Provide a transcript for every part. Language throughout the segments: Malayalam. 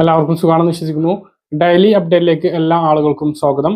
എല്ലാവർക്കും സുഖമാണെന്ന് വിശ്വസിക്കുന്നു. ഡെയിലി അപ്ഡേറ്റിലേക്ക് എല്ലാ ആളുകൾക്കും സ്വാഗതം.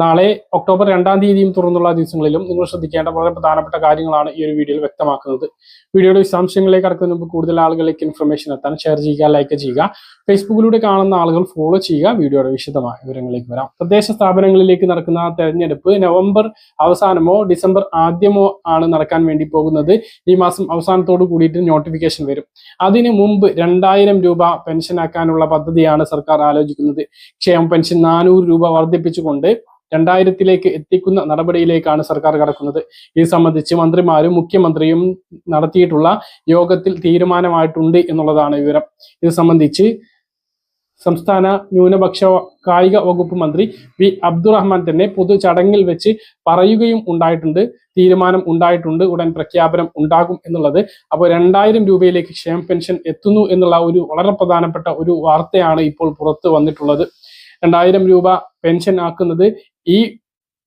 നാളെ ഒക്ടോബർ രണ്ടാം തീയതിയും തുറന്നുള്ള ദിവസങ്ങളിലും നിങ്ങൾ ശ്രദ്ധിക്കേണ്ട വളരെ പ്രധാനപ്പെട്ട കാര്യങ്ങളാണ് ഈ ഒരു വീഡിയോയിൽ വ്യക്തമാക്കുന്നത്. വീഡിയോയുടെ വിശദാംശങ്ങളിലേക്ക് കടക്കുന്നതിന് മുമ്പ് കൂടുതൽ ആളുകളിലേക്ക് ഇൻഫർമേഷൻ എത്താൻ ഷെയർ ചെയ്യുക ലൈക്ക് ചെയ്യുക ഫേസ്ബുക്കിലൂടെ കാണുന്ന ആളുകൾ ഫോളോ ചെയ്യുക. വീഡിയോയുടെ വിശദമായ വിവരങ്ങളിലേക്ക് വരാം. തദ്ദേശ സ്ഥാപനങ്ങളിലേക്ക് നടക്കുന്ന തെരഞ്ഞെടുപ്പ് നവംബർ അവസാനമോ ഡിസംബർ ആദ്യമോ ആണ് നടക്കാൻ വേണ്ടി പോകുന്നത്. ഈ മാസം അവസാനത്തോട് കൂടിയിട്ട് നോട്ടിഫിക്കേഷൻ വരും. അതിനു മുമ്പ് രണ്ടായിരം രൂപ പെൻഷനാക്കാനുള്ള പദ്ധതിയാണ് സർക്കാർ ആലോചിക്കുന്നത്. ക്ഷേമ പെൻഷൻ നാനൂറ് രൂപ വർദ്ധിപ്പിച്ചുകൊണ്ട് രണ്ടായിരത്തിലേക്ക് എത്തിക്കുന്ന നടപടിയിലേക്കാണ് സർക്കാർ കടക്കുന്നത്. ഇത് സംബന്ധിച്ച് മന്ത്രിമാരും മുഖ്യമന്ത്രിയും നടത്തിയിട്ടുള്ള യോഗത്തിൽ തീരുമാനമായിട്ടുണ്ട് എന്നുള്ളതാണ് വിവരം. ഇത് സംബന്ധിച്ച് സംസ്ഥാന ന്യൂനപക്ഷ കായിക വകുപ്പ് മന്ത്രി വി അബ്ദുറഹ്മാൻ തന്നെ പൊതു ചടങ്ങിൽ വെച്ച് പറയുകയും ഉണ്ടായിട്ടുണ്ട്. തീരുമാനം ഉണ്ടായിട്ടുണ്ട്. ഉടൻ പ്രഖ്യാപനം ഉണ്ടാകും എന്നുള്ളത്. അപ്പോൾ രണ്ടായിരം രൂപയിലേക്ക് ക്ഷേമ പെൻഷൻ എത്തുന്നു എന്നുള്ള ഒരു വളരെ പ്രധാനപ്പെട്ട ഒരു വാർത്തയാണ് ഇപ്പോൾ പുറത്ത് വന്നിട്ടുള്ളത്. രണ്ടായിരം രൂപ പെൻഷൻ ആക്കുന്നത് ഈ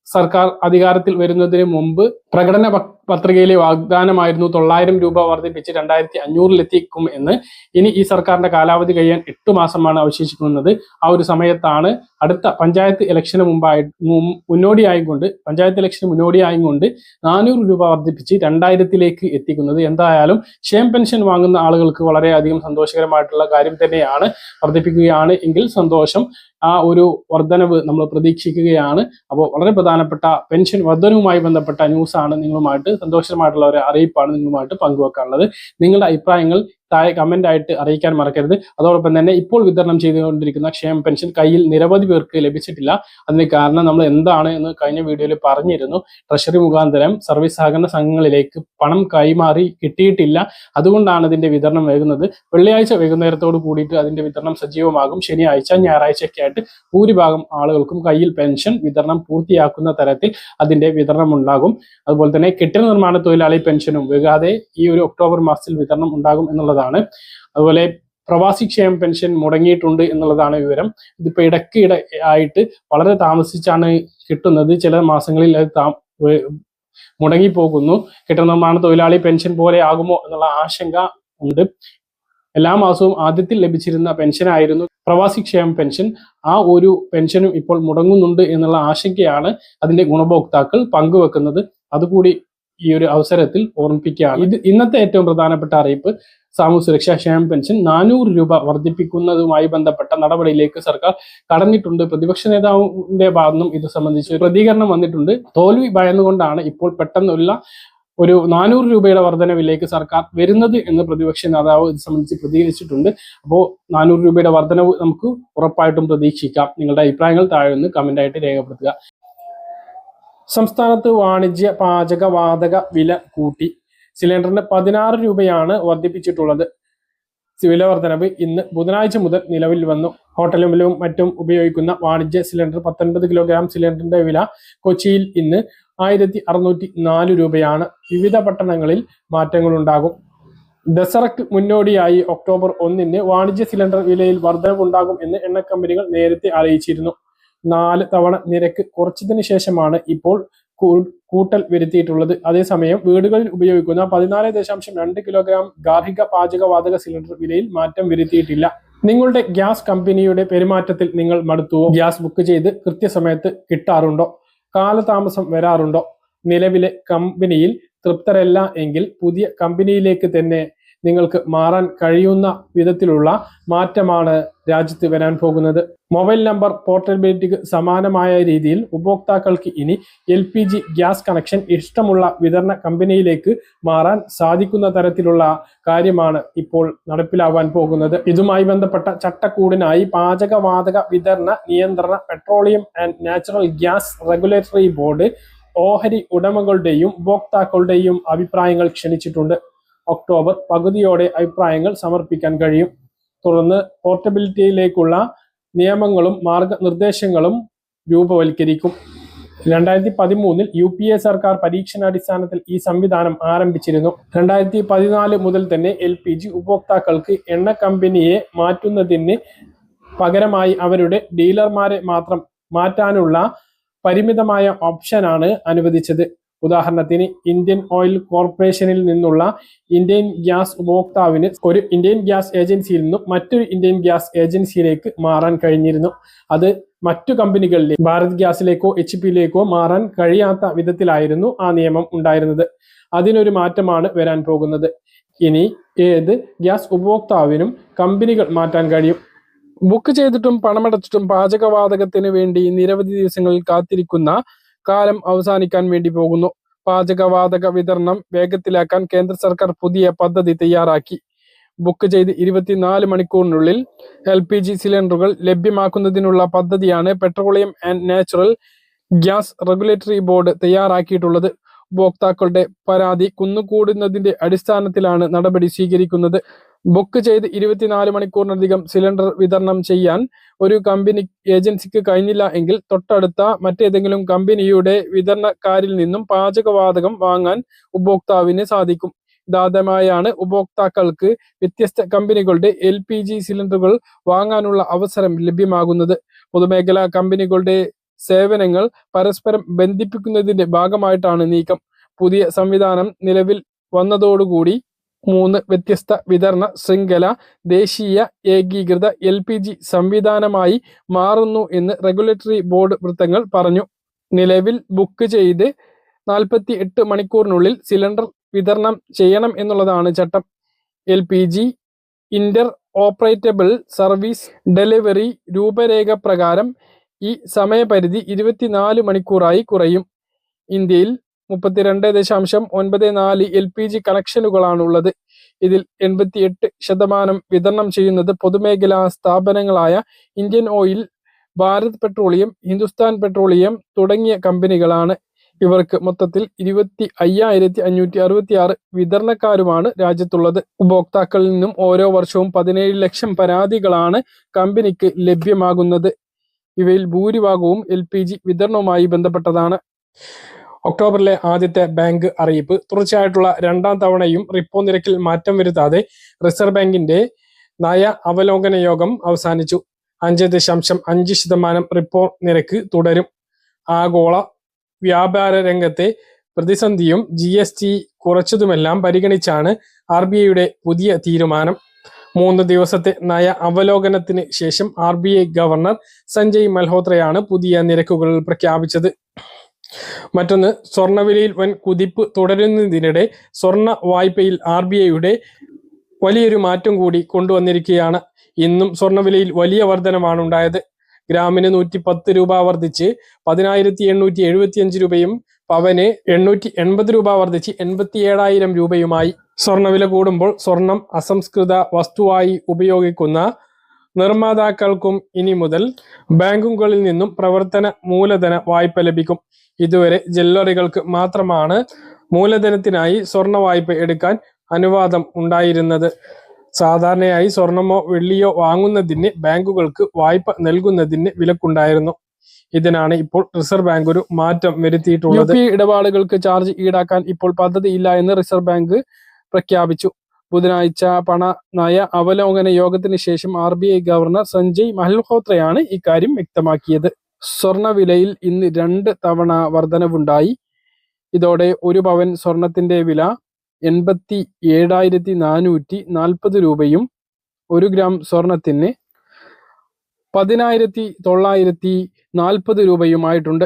സർക്കാർ അധികാരത്തിൽ വരുന്നതിന് മുമ്പ് പ്രകടന പത്രികയിലെ വാഗ്ദാനമായിരുന്നു തൊള്ളായിരം രൂപ വർദ്ധിപ്പിച്ച് രണ്ടായിരത്തി അഞ്ഞൂറിലെത്തിക്കും എന്ന്. ഇനി ഈ സർക്കാരിന്റെ കാലാവധി കഴിയാൻ എട്ട് മാസമാണ് അവശേഷിക്കുന്നത്. ആ ഒരു സമയത്താണ് അടുത്ത പഞ്ചായത്ത് ഇലക്ഷന് മുമ്പായി മുന്നോടിയായും മുന്നോടിയായിക്കൊണ്ട് പഞ്ചായത്ത് ഇലക്ഷന് മുന്നോടിയായിക്കൊണ്ട് നാനൂറ് രൂപ വർദ്ധിപ്പിച്ച് രണ്ടായിരത്തിലേക്ക് എത്തിക്കുന്നത്. എന്തായാലും ക്ഷേം പെൻഷൻ വാങ്ങുന്ന ആളുകൾക്ക് വളരെയധികം സന്തോഷകരമായിട്ടുള്ള കാര്യം തന്നെയാണ്. വർദ്ധിപ്പിക്കുകയാണ് എങ്കിൽ സന്തോഷം. ആ ഒരു വർധനവ് നമ്മൾ പ്രതീക്ഷിക്കുകയാണ്. അപ്പോൾ വളരെ പ്രധാനപ്പെട്ട പെൻഷൻ വർധനവുമായി ബന്ധപ്പെട്ട ന്യൂസാണ് നിങ്ങളുമായിട്ട് സന്തോഷമായിട്ടുള്ള ഒരു അറിയിപ്പാണ് നിങ്ങളുമായിട്ട് പങ്കുവെക്കാനുള്ളത്. നിങ്ങളുടെ അഭിപ്രായങ്ങൾ താഴെ കമന്റ് ആയിട്ട് അറിയിക്കാൻ മറക്കരുത്. അതോടൊപ്പം തന്നെ ഇപ്പോൾ വിതരണം ചെയ്തുകൊണ്ടിരിക്കുന്ന ക്ഷേമ പെൻഷൻ കയ്യിൽ നിരവധി പേർക്ക് ലഭിച്ചിട്ടില്ല. അതിന് കാരണം നമ്മൾ എന്താണ് എന്ന് കഴിഞ്ഞ വീഡിയോയിൽ പറഞ്ഞിരുന്നു. ട്രഷറി മുഖാന്തരം സർവീസ് സഹകരണ സംഘങ്ങളിലേക്ക് പണം കൈമാറി കിട്ടിയിട്ടില്ല. അതുകൊണ്ടാണ് ഇതിന്റെ വിതരണം വൈകുന്നത്. വെള്ളിയാഴ്ച വൈകുന്നേരത്തോട് കൂടിയിട്ട് അതിന്റെ വിതരണം സജീവമാകും. ശനിയാഴ്ച ഞായറാഴ്ചയൊക്കെ ആയിട്ട് ഭൂരിഭാഗം ആളുകൾക്കും കയ്യിൽ പെൻഷൻ വിതരണം പൂർത്തിയാക്കുന്ന തരത്തിൽ അതിന്റെ വിതരണം ഉണ്ടാകും. അതുപോലെ തന്നെ കെട്ടിട നിർമ്മാണ തൊഴിലാളി പെൻഷനും വൈകാതെ ഈ ഒരു ഒക്ടോബർ മാസത്തിൽ വിതരണം ഉണ്ടാകും എന്നുള്ളതാണ്. അതുപോലെ പ്രവാസി ക്ഷേമ പെൻഷൻ മുടങ്ങിയിട്ടുണ്ട് എന്നുള്ളതാണ് വിവരം. ഇതിപ്പോ ഇടയ്ക്കിടെ ആയിട്ട് വളരെ താമസിച്ചാണ് കിട്ടുന്നത്. ചില മാസങ്ങളിൽ അത് താ മുടങ്ങിപ്പോകുന്നു. കെട്ടിട തൊഴിലാളി പെൻഷൻ പോലെ ആകുമോ എന്നുള്ള ആശങ്ക ഉണ്ട്. എല്ലാ മാസവും ആദ്യത്തിൽ ലഭിച്ചിരുന്ന പെൻഷനായിരുന്നു പ്രവാസി ക്ഷേമ പെൻഷൻ. ആ ഒരു പെൻഷനും ഇപ്പോൾ മുടങ്ങുന്നുണ്ട് എന്നുള്ള ആശങ്കയാണ് അതിന്റെ ഗുണഭോക്താക്കൾ പങ്കുവെക്കുന്നത്. അതുകൂടി ഈ ഒരു അവസരത്തിൽ ഓർമ്മിപ്പിക്കുകയാണ്. ഇത് ഇന്നത്തെ ഏറ്റവും പ്രധാനപ്പെട്ട അറിയിപ്പ്. സാമൂഹ്യ സുരക്ഷാ ക്ഷേമ പെൻഷൻ നാനൂറ് രൂപ വർദ്ധിപ്പിക്കുന്നതുമായി ബന്ധപ്പെട്ട നടപടിയിലേക്ക് സർക്കാർ കടന്നിട്ടുണ്ട്. പ്രതിപക്ഷ നേതാവിന്റെ ഭാഗത്തും ഇത് സംബന്ധിച്ച് പ്രതികരണം വന്നിട്ടുണ്ട്. തോൽവി ഭയന്നുകൊണ്ടാണ് ഇപ്പോൾ പെട്ടെന്നുള്ള ഒരു നാനൂറ് രൂപയുടെ വർധനവിലേക്ക് സർക്കാർ വരുന്നത് എന്ന് പ്രതിപക്ഷ നേതാവ് ഇത് സംബന്ധിച്ച് പ്രതികരിച്ചിട്ടുണ്ട്. അപ്പോൾ നാനൂറ് രൂപയുടെ വർധനവ് നമുക്ക് ഉറപ്പായിട്ടും പ്രതീക്ഷിക്കാം. നിങ്ങളുടെ അഭിപ്രായങ്ങൾ താഴെ നിന്ന് കമന്റ് ആയിട്ട് രേഖപ്പെടുത്തുക. സംസ്ഥാനത്ത് വാണിജ്യ പാചക വാതക വില കൂട്ടി. സിലിണ്ടറിന് പതിനാറ് രൂപയാണ് വർദ്ധിപ്പിച്ചിട്ടുള്ളത്. വില വർധനവ് ഇന്ന് ബുധനാഴ്ച മുതൽ നിലവിൽ വന്നു. ഹോട്ടലുകളിലും മറ്റും ഉപയോഗിക്കുന്ന വാണിജ്യ സിലിണ്ടർ പത്തൊൻപത് കിലോഗ്രാം സിലിണ്ടറിന്റെ വില കൊച്ചിയിൽ ഇന്ന് ആയിരത്തി അറുന്നൂറ്റി നാല് രൂപയാണ്. വിവിധ പട്ടണങ്ങളിൽ മാറ്റങ്ങളുണ്ടാകും ദസറക്ക് മുന്നോടിയായി ഒക്ടോബർ ഒന്നിന് വാണിജ്യ സിലിണ്ടർ വിലയിൽ വർധനവുണ്ടാകും എന്ന് എണ്ണ കമ്പനികൾ നേരത്തെ അറിയിച്ചിരുന്നു. നാല് തവണ നിരക്ക് കുറച്ചതിന് ശേഷമാണ് ഇപ്പോൾ കൂട്ടൽ വരുത്തിയിട്ടുള്ളത്. അതേസമയം വീടുകളിൽ ഉപയോഗിക്കുന്ന പതിനാല് ദശാംശം രണ്ട് കിലോഗ്രാം ഗാർഹിക പാചകവാതക സിലിണ്ടർ വിലയിൽ മാറ്റം വരുത്തിയിട്ടില്ല. നിങ്ങളുടെ ഗ്യാസ് കമ്പനിയുടെ പെരുമാറ്റത്തിൽ നിങ്ങൾ മടുത്തുവോ? ഗ്യാസ് ബുക്ക് ചെയ്ത് കൃത്യസമയത്ത് കിട്ടാറുണ്ടോ? കാലതാമസം വരാറുണ്ടോ? നിലവിലെ കമ്പനിയിൽ തൃപ്തരല്ല എങ്കിൽ പുതിയ കമ്പനിയിലേക്ക് തന്നെ നിങ്ങൾക്ക് മാറാൻ കഴിയുന്ന വിധത്തിലുള്ള മാറ്റമാണ് രാജ്യത്ത് വരാൻ പോകുന്നത്. മൊബൈൽ നമ്പർ പോർട്ടബിലിറ്റിക്ക് സമാനമായ രീതിയിൽ ഉപഭോക്താക്കൾക്ക് ഇനി L P G gas connection ഇഷ്ടമുള്ള വിതരണ കമ്പനിയിലേക്ക് മാറാൻ സാധിക്കുന്ന തരത്തിലുള്ള കാര്യമാണ് ഇപ്പോൾ നടപ്പിലാവാൻ പോകുന്നത്. ഇതുമായി ബന്ധപ്പെട്ട ചട്ടക്കൂടിനായി പാചകവാതക വിതരണ നിയന്ത്രണ petroleum and natural gas regulatory board ഓഹരി ഉടമകളുടെയും ഉപഭോക്താക്കളുടെയും അഭിപ്രായങ്ങൾ ക്ഷണിച്ചിട്ടുണ്ട്. ഒക്ടോബർ പകുതിയോടെ അഭിപ്രായങ്ങൾ സമർപ്പിക്കാൻ കഴിയും. തുടർന്ന് പോർട്ടബിലിറ്റിയിലേക്കുള്ള നിയമങ്ങളും മാർഗനിർദ്ദേശങ്ങളും രൂപവൽക്കരിക്കും. രണ്ടായിരത്തി പതിമൂന്നിൽ യു പി എ സർക്കാർ പരീക്ഷണാടിസ്ഥാനത്തിൽ ഈ സംവിധാനം ആരംഭിച്ചിരുന്നു. രണ്ടായിരത്തി പതിനാല് മുതൽ തന്നെ എൽ പി ജി ഉപഭോക്താക്കൾക്ക് എണ്ണ കമ്പനിയെ മാറ്റുന്നതിന് പകരമായി അവരുടെ ഡീലർമാരെ മാത്രം മാറ്റാനുള്ള പരിമിതമായ ഓപ്ഷനാണ് അനുവദിച്ചത്. ഉദാഹരണത്തിന് ഇന്ത്യൻ ഓയിൽ കോർപ്പറേഷനിൽ നിന്നുള്ള ഇന്ത്യൻ ഗ്യാസ് ഉപഭോക്താവിന് ഒരു ഇന്ത്യൻ ഗ്യാസ് ഏജൻസിയിൽ നിന്നും മറ്റൊരു ഇന്ത്യൻ ഗ്യാസ് ഏജൻസിയിലേക്ക് മാറാൻ കഴിഞ്ഞിരുന്നു. അത് മറ്റു കമ്പനികളിലെ ഭാരത് ഗ്യാസിലേക്കോ എച്ച് പിയിലേക്കോ മാറാൻ കഴിയാത്ത വിധത്തിലായിരുന്നു ആ നിയമം ഉണ്ടായിരുന്നത്. അതിനൊരു മാറ്റമാണ് വരാൻ പോകുന്നത്. ഇനി ഏത് ഗ്യാസ് ഉപഭോക്താവിനും കമ്പനികൾ മാറ്റാൻ കഴിയും. ബുക്ക് ചെയ്തിട്ടും പണമടച്ചിട്ടും പാചകവാതകത്തിന് വേണ്ടി നിരവധി ദിവസങ്ങളിൽ കാത്തിരിക്കുന്ന കാലം അവസാനിക്കാൻ വേണ്ടി പോകുന്നു. പാചകവാതക വിതരണം വേഗത്തിലാക്കാൻ കേന്ദ്ര സർക്കാർ പുതിയ പദ്ധതി തയ്യാറാക്കി. ബുക്ക് ചെയ്ത് ഇരുപത്തിനാല് മണിക്കൂറിനുള്ളിൽ എൽ പി ജി സിലിണ്ടറുകൾ ലഭ്യമാക്കുന്നതിനുള്ള പദ്ധതിയാണ് petroleum and natural gas regulatory board തയ്യാറാക്കിയിട്ടുള്ളത്. ഉപഭോക്താക്കളുടെ പരാതി കുന്നുകൂടുന്നതിന്റെ അടിസ്ഥാനത്തിലാണ് നടപടി സ്വീകരിക്കുന്നത്. ബുക്ക് ചെയ്ത് ഇരുപത്തിനാല് മണിക്കൂറിനധികം സിലിണ്ടർ വിതരണം ചെയ്യാൻ ഒരു കമ്പനി ഏജൻസിക്ക് കഴിഞ്ഞില്ല എങ്കിൽ തൊട്ടടുത്ത മറ്റേതെങ്കിലും കമ്പനിയുടെ വിതരണക്കാരിൽ നിന്നും പാചകവാതകം വാങ്ങാൻ ഉപഭോക്താവിന് സാധിക്കും. ഇതാദ്യമായാണ് ഉപഭോക്താക്കൾക്ക് വ്യത്യസ്ത കമ്പനികളുടെ എൽ പി ജി സിലിണ്ടറുകൾ വാങ്ങാനുള്ള അവസരം ലഭ്യമാകുന്നത്. പൊതുമേഖലാ കമ്പനികളുടെ സേവനങ്ങൾ പരസ്പരം ബന്ധിപ്പിക്കുന്നതിന്റെ ഭാഗമായിട്ടാണ് നീക്കം. പുതിയ സംവിധാനം നിലവിൽ വന്നതോടുകൂടി മൂന്ന് വ്യത്യസ്ത വിതരണ ശൃംഖല ദേശീയ ഏകീകൃത എൽ പി ജി സംവിധാനമായി മാറുന്നു എന്ന് റെഗുലേറ്ററി ബോർഡ് വൃത്തങ്ങൾ പറഞ്ഞു. നിലവിൽ ബുക്ക് ചെയ്ത് നാൽപ്പത്തി എട്ട് മണിക്കൂറിനുള്ളിൽ സിലിണ്ടർ വിതരണം ചെയ്യണം എന്നുള്ളതാണ് ചട്ടം. L P G interoperable service delivery രൂപരേഖ പ്രകാരം ഈ സമയപരിധി ഇരുപത്തിനാല് മണിക്കൂറായി കുറയും. ഇന്ത്യയിൽ മുപ്പത്തിരണ്ട് ദശാംശം ഒൻപത് നാല് എൽ പി ജി കണക്ഷനുകളാണുള്ളത്. ഇതിൽ എൺപത്തിയെട്ട് ശതമാനം വിതരണം ചെയ്യുന്നത് പൊതുമേഖലാ സ്ഥാപനങ്ങളായ Indian oil Bharat petroleum Hindustan petroleum തുടങ്ങിയ കമ്പനികളാണ്. ഇവർക്ക് മൊത്തത്തിൽ ഇരുപത്തി അയ്യായിരത്തി അഞ്ഞൂറ്റി അറുപത്തി ആറ് വിതരണക്കാരുമാണ് രാജ്യത്തുള്ളത്. ഉപഭോക്താക്കളിൽ നിന്നും ഓരോ വർഷവും പതിനേഴ് ലക്ഷം പരാതികളാണ് കമ്പനിക്ക് ലഭ്യമാകുന്നത്. ഇവയിൽ ഭൂരിഭാഗവും എൽ പി ജി വിതരണവുമായി ബന്ധപ്പെട്ടതാണ്. ഒക്ടോബറിലെ ആദ്യത്തെ ബാങ്ക് അറിയിപ്പ്. തുടർച്ചയായിട്ടുള്ള രണ്ടാം തവണയും റിപ്പോ നിരക്കിൽ മാറ്റം വരുത്താതെ റിസർവ് ബാങ്കിന്റെ നയ അവലോകന യോഗം അവസാനിച്ചു. അഞ്ച് ദശാംശം അഞ്ച് ശതമാനം റിപ്പോ നിരക്ക് തുടരും. ആഗോള വ്യാപാര രംഗത്തെ പ്രതിസന്ധിയും ജി എസ് ടി കുറച്ചതുമെല്ലാം പരിഗണിച്ചാണ് ആർ ബി ഐയുടെ പുതിയ തീരുമാനം. മൂന്ന് ദിവസത്തെ നയ അവലോകനത്തിന് ശേഷം R B I governor Sanjay മൽഹോത്രയാണ് പുതിയ നിരക്കുകൾ പ്രഖ്യാപിച്ചത്. മറ്റൊന്ന് സ്വർണവിലയിൽ വൻ കുതിപ്പ് തുടരുന്നതിനിടെ സ്വർണ വായ്പയിൽ ആർ ബി ഐയുടെ വലിയൊരു മാറ്റം കൂടി കൊണ്ടുവന്നിരിക്കുകയാണ്. ഇന്നും സ്വർണവിലയിൽ വലിയ വർധനമാണ് ഉണ്ടായത്. ഗ്രാമിന് നൂറ്റി പത്ത് രൂപ വർദ്ധിച്ച് പതിനായിരത്തി എണ്ണൂറ്റി എഴുപത്തി അഞ്ച് രൂപയും പവന് എണ്ണൂറ്റി എൺപത് രൂപ വർദ്ധിച്ച് എൺപത്തി ഏഴായിരം രൂപയുമായി. സ്വർണവില കൂടുമ്പോൾ സ്വർണം അസംസ്കൃത വസ്തുവായി ഉപയോഗിക്കുന്ന നിർമ്മാതാക്കൾക്കും ഇനി മുതൽ ബാങ്കുകളിൽ നിന്നും പ്രവർത്തന മൂലധന വായ്പ ലഭിക്കും. ഇതുവരെ ജ്വല്ലറികൾക്ക് മാത്രമാണ് മൂലധനത്തിനായി സ്വർണ വായ്പ എടുക്കാൻ അനുവാദം ഉണ്ടായിരുന്നത്. സാധാരണയായി സ്വർണമോ വെള്ളിയോ വാങ്ങുന്നതിന് ബാങ്കുകൾക്ക് വായ്പ നൽകുന്നതിന് വിലക്കുണ്ടായിരുന്നു. ഇതിനാണ് ഇപ്പോൾ റിസർവ് ബാങ്ക് ഒരു മാറ്റം വരുത്തിയിട്ടുള്ളത്. ഇടപാടുകൾക്ക് ചാർജ് ഈടാക്കാൻ ഇപ്പോൾ പദ്ധതിയില്ല എന്ന് റിസർവ് ബാങ്ക് പ്രഖ്യാപിച്ചു. ബുധനാഴ്ച പണ നയ അവലോകന യോഗത്തിന് ശേഷം R B I governor Sanjay മൽഹോത്രയാണ് ഇക്കാര്യം വ്യക്തമാക്കിയത്. സ്വർണവിലയിൽ ഇന്ന് രണ്ട് തവണ വർധനവുണ്ടായി. ഇതോടെ ഒരു പവൻ സ്വർണത്തിന്റെ വില എൺപത്തി ഏഴായിരത്തി നാനൂറ്റി നാൽപ്പത് രൂപയും ഒരു ഗ്രാം സ്വർണത്തിന് പതിനായിരത്തി തൊള്ളായിരത്തി നാൽപ്പത് രൂപയുമായിട്ടുണ്ട്.